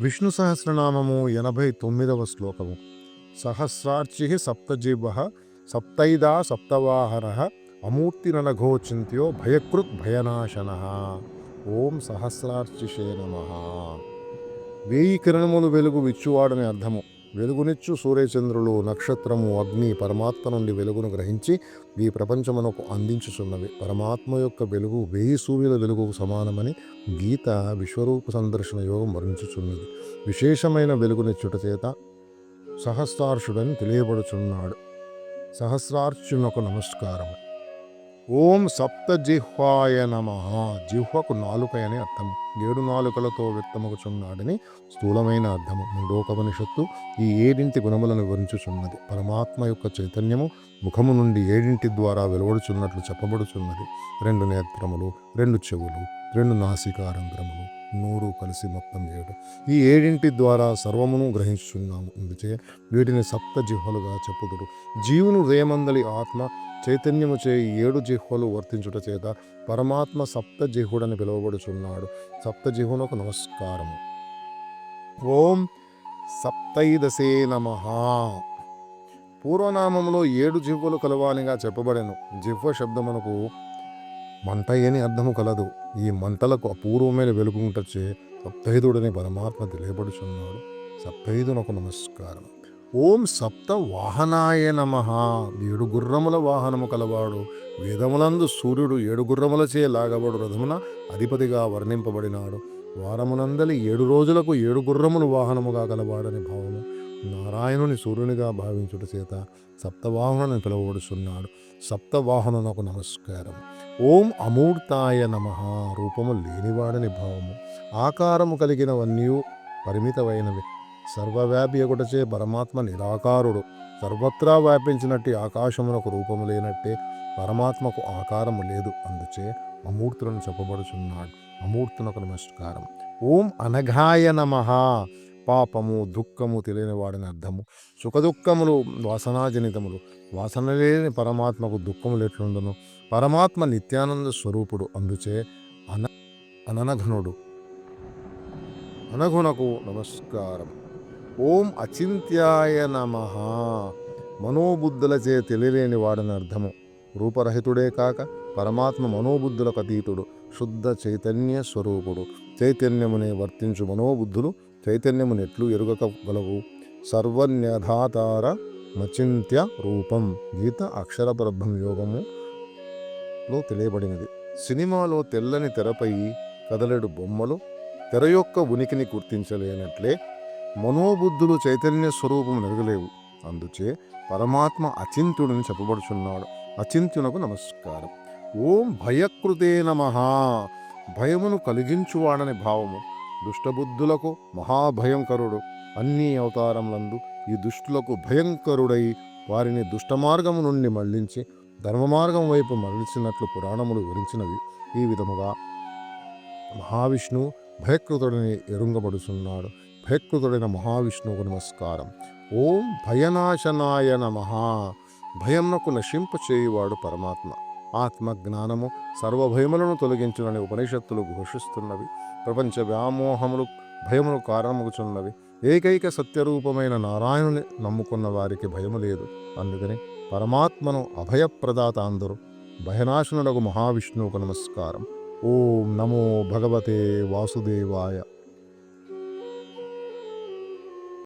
విష్ణు సహస్రనామము ఎనభై తొమ్మిదవ శ్లోకము. సహస్రార్చి సప్తజీవ సప్తైదా సప్తవాహన అమూర్తిరనఘోచింత్యో భయకృత్ భయనాశన. ఓం సహస్రార్చిషే నమ. వేయి కిరణములు వెలుగు విచ్చువాడని అర్థము. వెలుగునిచ్చు సూర్యచంద్రులు నక్షత్రము అగ్ని పరమాత్మ నుండి వెలుగును గ్రహించి ఈ ప్రపంచమునకు అందించుచున్నవి. పరమాత్మ యొక్క వెలుగు వేయి సూర్యుల వెలుగుకు సమానమని గీత విశ్వరూప సందర్శన యోగం వర్ణించుచున్నది విశేషమైన వెలుగునిచ్చుట చేత సహస్రార్షుడని తెలియబడుచున్నాడు. సహస్రార్చునకు నమస్కారం ఓం సప్త జిహ్వాయ నమ. జిహ్వకు నాలుకయని అర్థం ఏడు నాలుకలతో వ్యక్తమగుచున్నాడని స్థూలమైన అర్థము. ముండోకపనిషత్తు ఈ ఏడింటి గుణములను వివరించుచున్నది. పరమాత్మ యొక్క చైతన్యము ముఖము నుండి ఏడింటి ద్వారా వెలువడుచున్నట్లు చెప్పబడుచున్నది. రెండు నేత్రములు రెండు చెవులు రెండు నాసికారంధ్రములు. నూరు కలిసి మొత్తం ఏడు. ఈ ఏడింటి ద్వారా సర్వమును గ్రహించుచున్నాము. అందుచే వీటిని సప్త జిహ్వలుగా చెప్పుదురు. జీవును రేమందలి ఆత్మ చైతన్యము చే ఏడు జిహ్వలు వర్తించుట చేత పరమాత్మ సప్త జిహుడని పిలువబడుచున్నాడు. సప్త జిహునకు నమస్కారము. ఓం సప్తైదశే నమ. పూర్వనామంలో ఏడు జిహ్వలు కలవానిగా చెప్పబడెను. జిహ్వ శబ్దమునకు మంట అని అర్థము కలదు. ఈ మంటలకు అపూర్వమైన వెలుగుంటచే సప్తైదుడని పరమాత్మ తెలియబడుచున్నాడు సప్తైదునకు నమస్కారం. ఓం సప్త వాహనాయ నమ. ఏడు గుర్రముల వాహనము కలవాడు. వేదములందు సూర్యుడు ఏడు గుర్రములచే లాగబడు రథమున అధిపతిగా వర్ణింపబడినాడు. వారమునందలి ఏడు రోజులకు ఏడు గుర్రములు వాహనముగా కలవాడని భావము. నారాయణుని సూర్యునిగా భావించుట చేత సప్తవాహనుని పిలువబడుచున్నాడు. సప్తవాహనునకు నమస్కారం. ఓం అమూర్తాయ నమ. రూపము లేనివాడని భావము. ఆకారము కలిగినవన్నీ పరిమితమైనవి. సర్వవ్యాపియగుటచే పరమాత్మ నిరాకారుడు. సర్వత్రా వ్యాపించినట్టు ఆకాశమునకు రూపము లేనట్టే పరమాత్మకు ఆకారము లేదు. అందుచే అమూర్తులను చెప్పబడుచున్నాడు. అమూర్తునకు నమస్కారం. ఓం అనఘాయ నమ. పాపము దుఃఖము తెలియని వాడని అర్థము. సుఖదుఖములు వాసనాజనితములు. వాసన లేని పరమాత్మకు దుఃఖములు ఎట్లుండను? పరమాత్మ నిత్యానంద స్వరూపుడు. అందుచే అన అననఘనుడు. అనఘునకు నమస్కారం. ఓం అచింత్యాయ నమ. మనోబుద్ధులచే తెలియలేని వాడని అర్థము. రూపరహితుడే కాక పరమాత్మ మనోబుద్ధులకు అతీతుడు. శుద్ధ చైతన్య స్వరూపుడు. చైతన్యమునే వర్తించు మనోబుద్ధులు చైతన్యమునెట్లు ఎరుగక ఎరుగకగలవు. సర్వన్యధాతార మచింత్య రూపం గీత అక్షర బ్రహ్మం యోగములో తెలియబడినది. సినిమాలో తెల్లని తెరపై కదలెడు బొమ్మలు తెర యొక్క ఉనికిని గుర్తించలేనట్లే మనోబుద్ధులు చైతన్య స్వరూపం నెరగలేవు. అందుచే పరమాత్మ అచింత్యుడిని చెప్పబడుచున్నాడు. అచింత్యునకు నమస్కారం. ఓం భయకృతే నమ. భయమును కలిగించువాడని భావము. దుష్టబుద్ధులకు మహాభయంకరుడు. అన్ని అవతారములందు ఈ దుష్టులకు భయంకరుడై వారిని దుష్టమార్గము నుండి మళ్ళించి ధర్మ మార్గం వైపు మరలిచినట్లు పురాణములు వివరించినవి. ఈ విధముగా మహావిష్ణువు భయకృతుడిని ఎరుంగబడుచున్నాడు. భయకృతుడైన మహావిష్ణువుకు నమస్కారం. ఓం భయనాశనాయ నమ. భయంనకు నశింపచేయువాడు పరమాత్మ. ఆత్మ జ్ఞానము సర్వభయములను తొలగించునని ఉపనిషత్తులు ఘోషిస్తున్నవి. ప్రపంచ వ్యామోహములు భయములు కారణముచున్నవి ఏకైక సత్యరూపమైన నారాయణుని నమ్ముకున్న వారికి భయము లేదు. అందుకని పరమాత్మను అభయప్రదాత అందరూ. భయనాశనులకు మహావిష్ణువుకు నమస్కారం. ఓం నమో భగవతే వాసుదేవాయ.